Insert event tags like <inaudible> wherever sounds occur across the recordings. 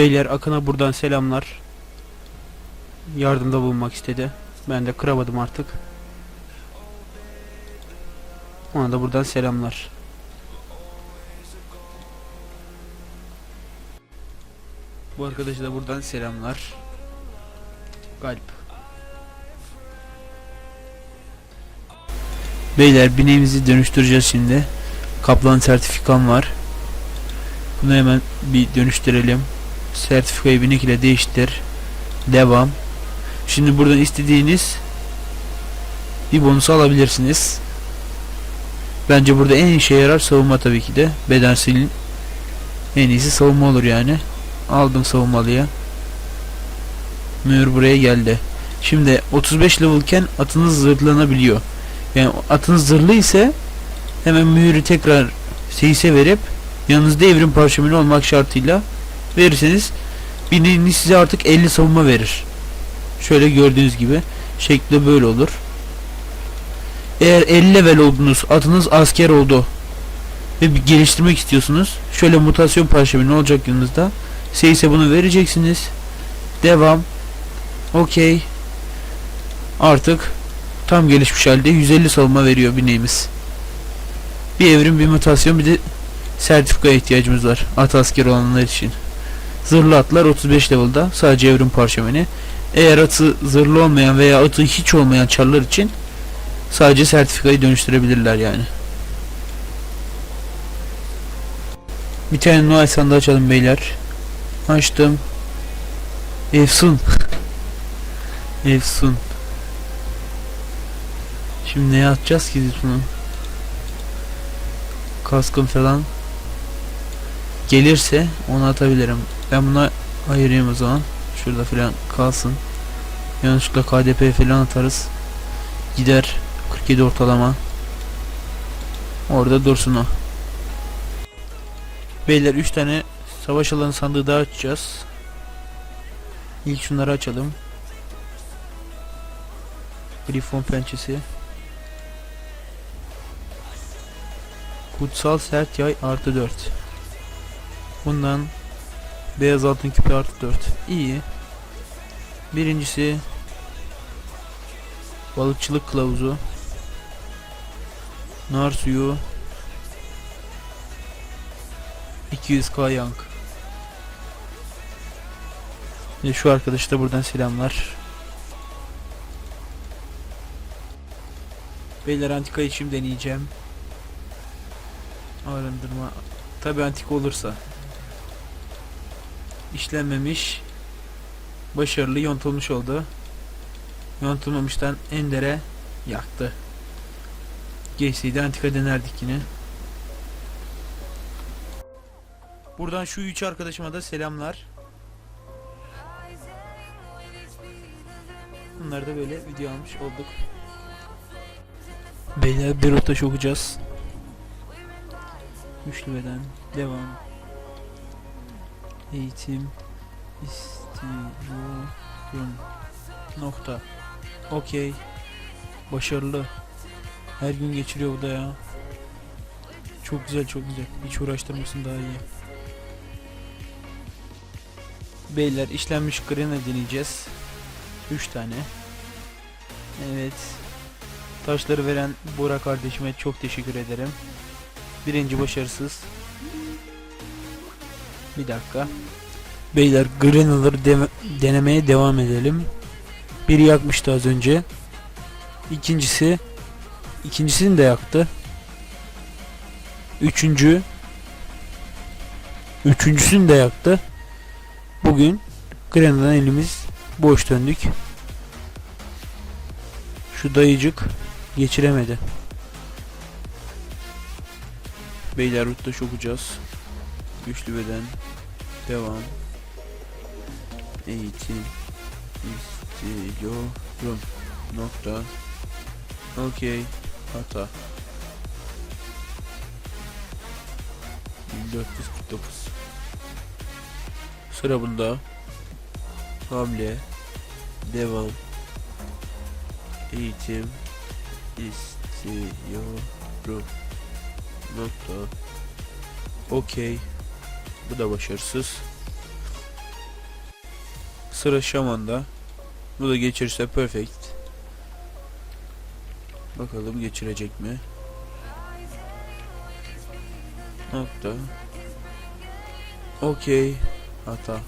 Beyler Akın'a buradan selamlar. Yardımda bulunmak istedi. Ben de kıramadım artık. Ona da buradan selamlar. Bu arkadaşa da buradan selamlar. Galip. Beyler bineğimizi dönüştüreceğiz şimdi. Kaplan sertifikam var. Bunu hemen bir dönüştürelim. Sertifikayı binek ile değiştir. Devam. Şimdi buradan istediğiniz bir bonus alabilirsiniz. Bence burada en işe yarar savunma tabii ki de. Bedenselin en iyisi savunma olur yani. Aldım savunmalıya. Mühür buraya geldi. Şimdi 35 levelken atınız zırhlanabiliyor. Yani atınız zırhlı ise hemen mühürü tekrar seyise verip yanınızda evrim parşömeni olmak şartıyla verirseniz bineğiniz size artık 50 savunma verir. Şöyle gördüğünüz gibi şekli böyle olur. Eğer 50 level oldunuz, atınız asker oldu ve bir geliştirmek istiyorsunuz. Şöyle mutasyon parşömeni olacak yanınızda. Seyise bunu vereceksiniz. Devam. Okey. Artık tam gelişmiş halde 150 savunma veriyor bineğimiz. Bir evrim, bir mutasyon, bir de sertifikaya ihtiyacımız var. At asker olanlar için. Zırhlı atlar 35 level'da. Sadece evrim parşömeni. Eğer atı zırhlı olmayan veya atı hiç olmayan çarlar için sadece sertifikayı dönüştürebilirler yani. Bir tane Noel sandığı açalım beyler. Açtım. Efsun. <laughs> Efsun. Şimdi neye atacağız ki biz bunu? Kaskım falan gelirse onu atabilirim. Ben buna ayırayım o zaman. Şurada falan kalsın. Yanlışlıkla KDP falan atarız. Gider 47 ortalama. Orada dursun o. Beyler 3 tane savaş alanı sandığı daha açacağız. İlk şunları açalım. Grifon pençesi. Kutsal sert yay artı 4. Bundan beyaz altın küpe artı 4. İyi. Birincisi balıkçılık kılavuzu. Nar suyu 200k yank. Ve şu arkadaşa da buradan selamlar. Beyler antika içim deneyeceğim. Arındırma. Tabi antik olursa. İşlenmemiş. Başarılı yontulmuş oldu. Yontulmamıştan Ender'e yaktı. Geçseydi antika denerdik yine. Buradan şu üç arkadaşıma da selamlar. Bunları da böyle video almış olduk. Beyler bir rota okuyacağız. Güçlü beden. Devam. Eğitim. istiyorum. Nokta. Okey. Başarılı. Her gün geçiriyor bu da ya. Çok güzel çok güzel. Hiç uğraştırmasın daha iyi. Beyler işlenmiş grena deneyeceğiz. 3 tane. Evet. Taşları veren Bora kardeşime çok teşekkür ederim. Birinci başarısız. Bir dakika. Beyler Grenaları de- denemeye devam edelim. Biri yakmıştı az önce. İkincisi ikincisini de yaktı. Üçüncü Üçüncüsünü de yaktı. Bugün Grena'dan elimiz boş döndük. Şu dayıcık geçiremedi. Beyler rutta okuyacağız. Güçlü beden. Devam. Eğitim. istiyorum. Nokta. Okey. Hata. 1449 Sıra bunda. Hamle. Devam. Eğitim. istiyorum. Nokta. Okey. Bu da başarısız. Sıra Şaman'da. Bu da geçirse perfect. Bakalım geçirecek mi? Nokta. Okey. Hata.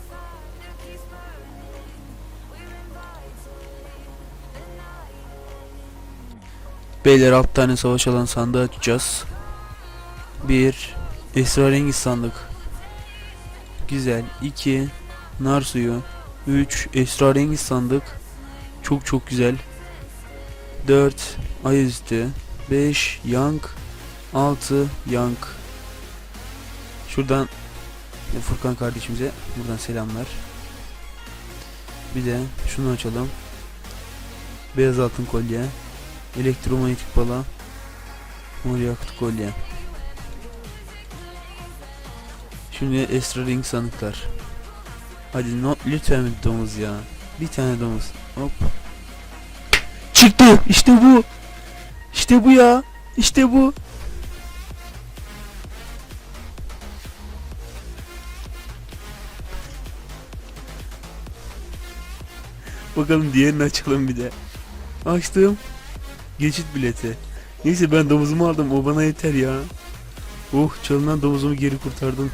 Beyler alt tane savaş alan sandığı açacağız. Bir esrarengiz sandık. Güzel. 2 nar suyu. 3 esrarengiz sandık. Çok çok güzel. 4 ayüstü. 5 yank. 6 yank. Şuradan Furkan kardeşimize buradan selamlar. Bir de şunu açalım. Beyaz altın kolye. Elektromanyetik bala. Mor yakıt kolye. Şimdi Esra Ring sandıklar. Hadi no, lütfen domuz ya. Bir tane domuz. Hop. Çıktı. İşte bu. İşte bu ya. İşte bu. Bakalım diğerini açalım bir de. Açtım. Geçit bileti. Neyse ben domuzumu aldım. O bana yeter ya. Oh çalınan domuzumu geri kurtardım.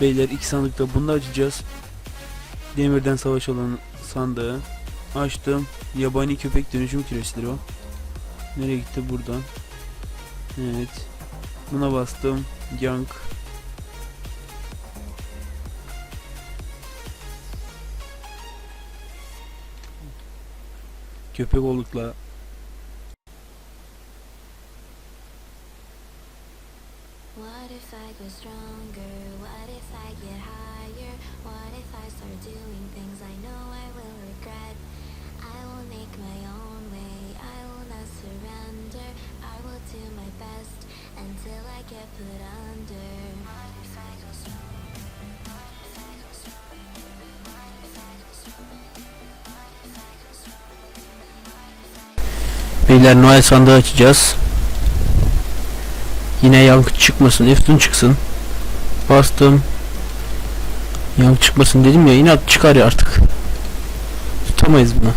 Beyler iki sandıkta bunu da açacağız. Demirden savaş alanı sandığı. Açtım. Yabani köpek dönüşüm küresidir o. Nereye gitti buradan? Evet. Buna bastım. Yank. Köpek oldukla go stronger? What if I get higher? What if I start doing things I know I will regret? I will make my own way, I will not surrender. I will do my best until I get put under. Yine yankı çıkmasın. Eftun çıksın. Bastım. Yankı çıkmasın dedim ya. yine çıkar ya artık. Tutamayız bunu.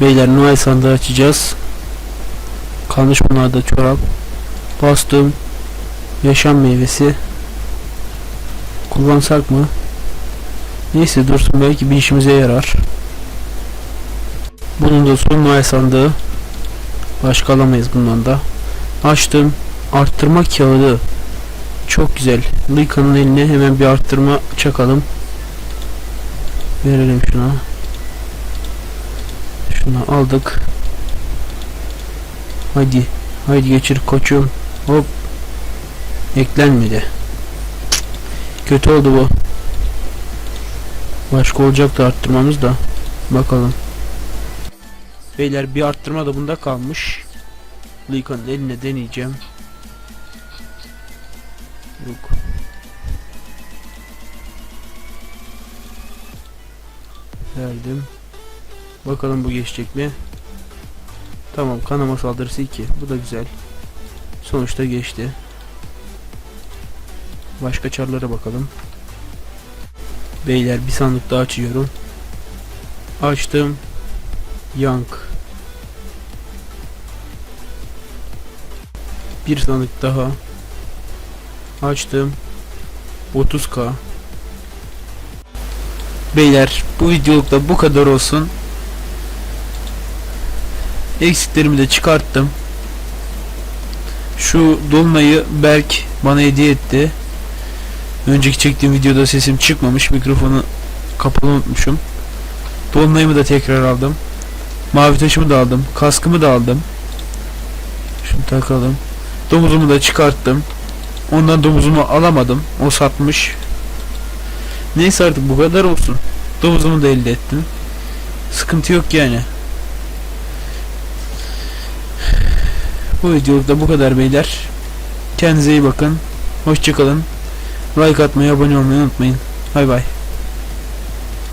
Beyler Noel sandığı açacağız. Kalmış bunlarda çorap. Bastım. Yaşam meyvesi. Kullansak mı? Neyse dursun belki bir işimize yarar. Bunun da son Noel sandığı. Başka alamayız bundan da. Açtım. Arttırma kağıdı. Çok güzel. Lyca'nın eline hemen bir arttırma çakalım. Verelim şuna. Şunu aldık. Hadi. Haydi geçir koçum. Hop. Eklenmedi. Kötü oldu bu. Başka olacaktı arttırmamız da. Bakalım. Beyler bir arttırma da bunda kalmış. Lyca'nın eline deneyeceğim. Yok. Verdim. Bakalım bu geçecek mi? Tamam kanama saldırısı 2. Bu da güzel. Sonuçta geçti. Başka çarlara bakalım. Beyler bir sandık daha açıyorum. Açtım. Yank. Bir sandık daha. Açtım. 30k. Beyler bu videolukta bu kadar olsun. Eksiklerimi de çıkarttım. Şu dolunayı Berk bana hediye etti. Önceki çektiğim videoda sesim çıkmamış. Mikrofonu kapalı unutmuşum. Dolunayımı da tekrar aldım. Mavi taşımı da aldım. Kaskımı da aldım. Şunu takalım. Domuzumu da çıkarttım. Ondan domuzumu alamadım. O satmış. Neyse artık bu kadar olsun. Domuzumu da elde ettim. Sıkıntı yok yani. Bu videoda bu kadar beyler. Kendinize iyi bakın. Hoşçakalın. Like atmayı, abone olmayı unutmayın. Bay bay.